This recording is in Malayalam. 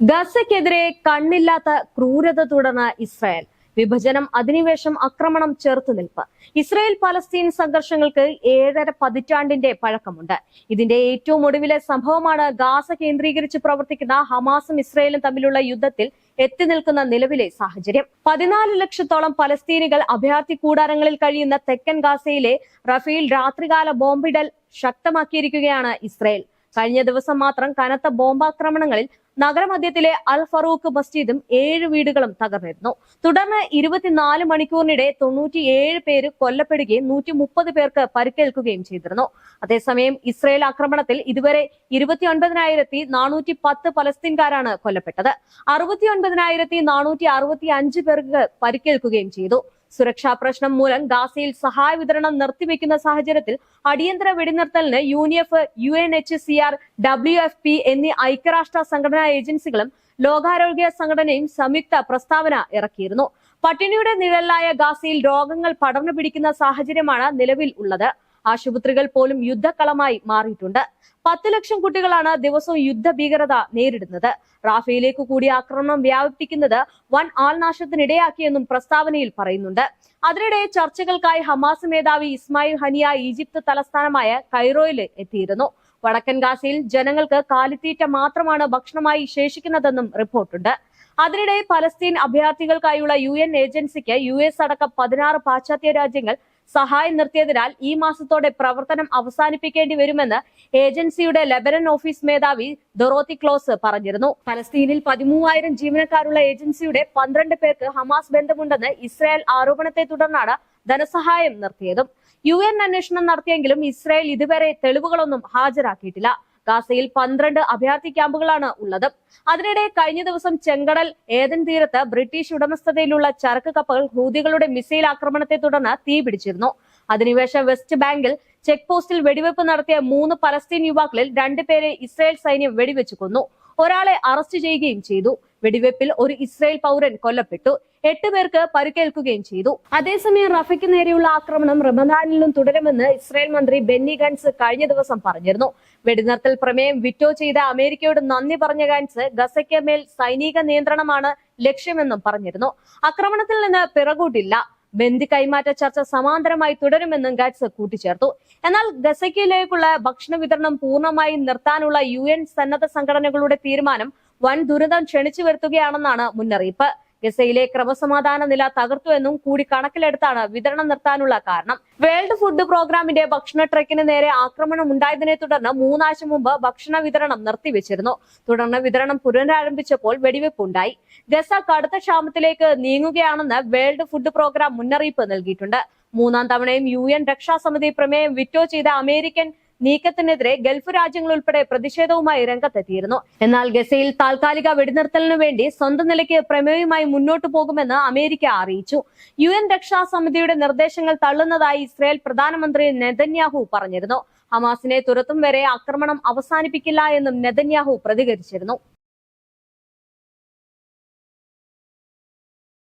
ഗസയ്ക്കെതിരെ കണ്ണില്ലാത്ത ക്രൂരത തുടർന്ന് ഇസ്രായേൽ. വിഭജനം അധിനിവേശം ആക്രമണം ചെറുത്തുനിൽപ്പ് ഇസ്രായേൽ പലസ്തീൻ സംഘർഷങ്ങൾക്ക് ഏഴര പതിറ്റാണ്ടിന്റെ പഴക്കമുണ്ട്. ഇതിന്റെ ഏറ്റവും ഒടുവിലെ സംഭവമാണ് ഗാസ കേന്ദ്രീകരിച്ച് പ്രവർത്തിക്കുന്ന ഹമാസും ഇസ്രായേലും തമ്മിലുള്ള യുദ്ധത്തിൽ എത്തി നിൽക്കുന്ന നിലവിലെ സാഹചര്യം. പതിനാല് ലക്ഷത്തോളം പലസ്തീനികൾ അഭയാർത്ഥി കൂടാരങ്ങളിൽ കഴിയുന്ന തെക്കൻ ഗാസയിലെ റഫേൽ രാത്രികാല ബോംബിടൽ ശക്തമാക്കിയിരിക്കുകയാണ് ഇസ്രായേൽ. കഴിഞ്ഞ ദിവസം മാത്രം കനത്ത ബോംബാക്രമണങ്ങളിൽ നഗരമധ്യത്തിലെ അൽ ഫറൂഖ് മസ്ജിദും ഏഴ് വീടുകളും തകർന്നിരുന്നു. തുടർന്ന് ഇരുപത്തിനാല് മണിക്കൂറിനിടെ തൊണ്ണൂറ്റിയേഴ് പേര് കൊല്ലപ്പെടുകയും നൂറ്റി മുപ്പത് പേർക്ക് പരിക്കേൽക്കുകയും ചെയ്തിരുന്നു. അതേസമയം ഇസ്രയേൽ ആക്രമണത്തിൽ ഇതുവരെ ഇരുപത്തി ഒൻപതിനായിരത്തി നാനൂറ്റി പത്ത് പലസ്തീൻകാരാണ് കൊല്ലപ്പെട്ടത്. അറുപത്തി ഒൻപതിനായിരത്തി നാനൂറ്റി അറുപത്തി അഞ്ച് പേർക്ക് പരിക്കേൽക്കുകയും ചെയ്തു. സുരക്ഷാ പ്രശ്നം മൂലം ഗാസയിൽ സഹായ വിതരണം നിർത്തിവെക്കുന്ന സാഹചര്യത്തിൽ അടിയന്തര വെടിനിർത്തലിന് UNICEF U N H C R W F P എന്നീ ഐക്യരാഷ്ട്ര സംഘടനാ ഏജൻസികളും ലോകാരോഗ്യ സംഘടനയും സംയുക്ത പ്രസ്താവന ഇറക്കിയിരുന്നു. പട്ടിണിയുടെ നിഴലായ ഗാസയിൽ രോഗങ്ങൾ പടർന്നു പിടിക്കുന്ന സാഹചര്യമാണ് നിലവിൽ ഉള്ളത്. ആശുപത്രികൾ പോലും യുദ്ധക്കളമായി മാറിയിട്ടുണ്ട്. പത്ത് ലക്ഷം കുട്ടികളാണ് ദിവസവും യുദ്ധഭീകരത നേരിടുന്നത്. റാഫേലേക്ക് കൂടി ആക്രമണം വ്യാപിപ്പിക്കുന്നത് വൻ ആൾനാശത്തിനിടയാക്കിയെന്നും പ്രസ്താവനയിൽ പറയുന്നുണ്ട്. അതിനിടെ ചർച്ചകൾക്കായി ഹമാസ് മേധാവി ഇസ്മായിൽ ഹനിയ ഈജിപ്ത് തലസ്ഥാനമായ കൈറോയിൽ എത്തിയിരുന്നു. വടക്കൻ ഗാസയിൽ ജനങ്ങൾക്ക് കാലിത്തീറ്റ മാത്രമാണ് ഭക്ഷണമായി ശേഷിക്കുന്നതെന്നും റിപ്പോർട്ടുണ്ട്. അതിനിടെ പലസ്തീൻ അഭയാർത്ഥികൾക്കായുള്ള യു എൻ ഏജൻസിക്ക് യു എസ് അടക്കം പതിനാറ് പാശ്ചാത്യ രാജ്യങ്ങൾ സഹായം നിർത്തിയതിനാൽ ഈ മാസത്തോടെ പ്രവർത്തനം അവസാനിപ്പിക്കേണ്ടി വരുമെന്ന് ഏജൻസിയുടെ ലെബനൻ ഓഫീസ് മേധാവി ഡൊറോത്തി ക്ലോസ് പറഞ്ഞിരുന്നു. പലസ്തീനിൽ പതിമൂവായിരം ജീവനക്കാരുള്ള ഏജൻസിയുടെ പന്ത്രണ്ട് പേർക്ക് ഹമാസ് ബന്ധമുണ്ടെന്ന് ഇസ്രായേൽ ആരോപണത്തെ തുടർന്നാണ് ധനസഹായം നിർത്തിയതും. യു എൻ അന്വേഷണം നടത്തിയെങ്കിലും ഇസ്രായേൽ ഇതുവരെ തെളിവുകളൊന്നും ഹാജരാക്കിയിട്ടില്ല. ഗാസയിൽ പന്ത്രണ്ട് അഭയാർത്ഥി ക്യാമ്പുകളാണ് ഉള്ളത്. അതിനിടെ കഴിഞ്ഞ ദിവസം ചെങ്കടൽ ഏതൻ തീരത്ത് ബ്രിട്ടീഷ് ഉടമസ്ഥതയിലുള്ള ചരക്ക് കപ്പൽ ഹൂതികളുടെ മിസൈൽ ആക്രമണത്തെ തുടർന്ന് തീ പിടിച്ചിരുന്നു. അധിനിവേശ വെസ്റ്റ് ബാങ്കിൽ ചെക്ക് പോസ്റ്റിൽ വെടിവെപ്പ് നടത്തിയ മൂന്ന് പലസ്തീൻ യുവാക്കളിൽ രണ്ടുപേരെ ഇസ്രായേൽ സൈന്യം വെടിവെച്ചു കൊന്നു. ഒരാളെ അറസ്റ്റ് ചെയ്യുകയും ചെയ്തു. വെടിവെപ്പിൽ ഒരു ഇസ്രായേൽ പൗരൻ കൊല്ലപ്പെട്ടു. എട്ട് പേർക്ക് പരുക്കേൽക്കുകയും ചെയ്തു. അതേസമയം റഫയ്ക്ക് നേരെയുള്ള ആക്രമണം റമദാനിലും തുടരുമെന്ന് ഇസ്രായേൽ മന്ത്രി ബെന്നി ഗാൻസ് കഴിഞ്ഞ ദിവസം പറഞ്ഞിരുന്നു. വെടിനിർത്തൽ പ്രമേയം വിറ്റോ ചെയ്ത അമേരിക്കയോട് നന്ദി പറഞ്ഞ ഗാൻസ് ഗസയ്ക്ക് മേൽ സൈനിക നിയന്ത്രണമാണ് ലക്ഷ്യമെന്നും പറഞ്ഞിരുന്നു. ആക്രമണത്തിൽ നിന്ന് പിറകൂട്ടില്ല. ബന്ദി കൈമാറ്റ ചർച്ച സമാന്തരമായി തുടരുമെന്നും ഗാറ്റ്സ് കൂട്ടിച്ചേർത്തു. എന്നാൽ ഗസയ്ക്കിലേക്കുള്ള ഭക്ഷണ വിതരണം പൂർണമായി നിർത്താനുള്ള യു സന്നദ്ധ സംഘടനകളുടെ തീരുമാനം വൻ ദുരിതം ക്ഷണിച്ചു വരുത്തുകയാണെന്നാണ് മുന്നറിയിപ്പ്. ഗസയിലെ ക്രമസമാധാന നില തകർത്തുവെന്നും കൂടി കണക്കിലെടുത്താണ് വിതരണം നിർത്താനുള്ള കാരണം. വേൾഡ് ഫുഡ് പ്രോഗ്രാമിന്റെ ഭക്ഷണ ട്രക്കിന് നേരെ ആക്രമണം ഉണ്ടായതിനെ തുടർന്ന് മൂന്നാഴ്ച മുമ്പ് ഭക്ഷണ വിതരണം നിർത്തിവെച്ചിരുന്നു. തുടർന്ന് വിതരണം പുനരാരംഭിച്ചപ്പോൾ വെടിവെപ്പുണ്ടായി. ഗസ കടുത്ത ക്ഷാമത്തിലേക്ക് നീങ്ങുകയാണെന്ന് വേൾഡ് ഫുഡ് പ്രോഗ്രാം മുന്നറിയിപ്പ് നൽകിയിട്ടുണ്ട്. മൂന്നാം തവണയും യു എൻ രക്ഷാസമിതി പ്രമേയം വിറ്റോ ചെയ്ത അമേരിക്കൻ നീക്കത്തിനെതിരെ ഗൾഫ് രാജ്യങ്ങൾ ഉൾപ്പെടെ പ്രതിഷേധവുമായി രംഗത്തെത്തിയിരുന്നു. എന്നാൽ ഗസയിൽ താൽക്കാലിക വെടിനിർത്തലിനു വേണ്ടി സ്വന്തം നിലയ്ക്ക് പ്രമേയവുമായി മുന്നോട്ടു പോകുമെന്ന് അമേരിക്ക അറിയിച്ചു. യു എൻ രക്ഷാസമിതിയുടെ നിർദ്ദേശങ്ങൾ തള്ളുന്നതായി ഇസ്രായേൽ പ്രധാനമന്ത്രി നെതന്യാഹു പറഞ്ഞിരുന്നു. ഹമാസിനെ തുരത്തും വരെ ആക്രമണം അവസാനിപ്പിക്കില്ല എന്നും നെതന്യാഹു പ്രതികരിച്ചിരുന്നു.